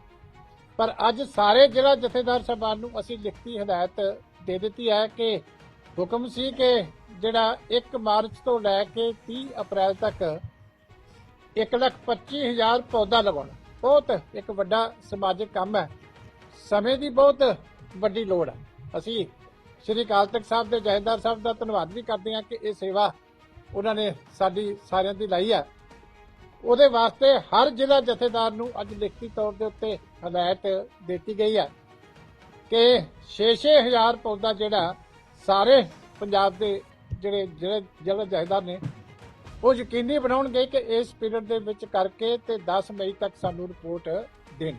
ਪਰ ਅੱਜ ਸਾਰੇ ਜ਼ਿਲ੍ਹਾ ਜਥੇਦਾਰ ਸਾਹਿਬਾਨ ਨੂੰ ਅਸੀਂ ਲਿਖਤੀ ਹਦਾਇਤ ਦੇ ਦਿੱਤੀ ਹੈ ਕਿ ਹੁਕਮ ਸੀ ਕਿ ਜਿਹੜਾ 1 ਮਾਰਚ ਤੋਂ ਲੈ ਕੇ 30 ਅਪ੍ਰੈਲ ਤੱਕ 125000 ਪੌਦਾ ਲਗਾਉਣਾ, ਬਹੁਤ ਇੱਕ ਵੱਡਾ ਸਮਾਜਿਕ ਕੰਮ ਹੈ। ਸਮੇਂ ਦੀ ਬਹੁਤ ਵੱਡੀ ਲੋੜ ਹੈ। ਅਸੀਂ ਸ਼੍ਰੀ ਅਕਾਲ ਤਖਤ ਸਾਹਿਬ ਦੇ ਜਥੇਦਾਰ ਸਾਹਿਬ ਦਾ ਧੰਨਵਾਦ ਵੀ ਕਰਦੇ ਹਾਂ ਕਿ ਇਹ ਸੇਵਾ ਉਹਨਾਂ ਨੇ ਸਾਡੀ ਸਾਰਿਆਂ ਦੀ ਲਾਈ ਹੈ। ਉਹਦੇ ਵਾਸਤੇ ਹਰ ਜ਼ਿਲ੍ਹਾ ਜਥੇਦਾਰ ਨੂੰ ਅੱਜ ਲਿਖਤੀ ਤੌਰ ਦੇ ਉੱਤੇ ਹਦਾਇਤ ਦਿੱਤੀ ਗਈ ਹੈ ਕਿ 6-6000 ਪੌਦਾ ਜਿਹੜਾ ਸਾਰੇ ਪੰਜਾਬ ਦੇ ਜਿਹੜੇ ਜਿਹੜੇ ਜ਼ਿਲ੍ਹਾ ਜਥੇਦਾਰ ਨੇ, ਉਹ ਯਕੀਨੀ ਬਣਾਉਣਗੇ ਕਿ ਇਸ ਪੀਰੀਅਡ ਦੇ ਵਿੱਚ ਕਰਕੇ ਤੇ 10 ਮਈ ਤੱਕ ਸਾਨੂੰ ਰਿਪੋਰਟ ਦੇਣ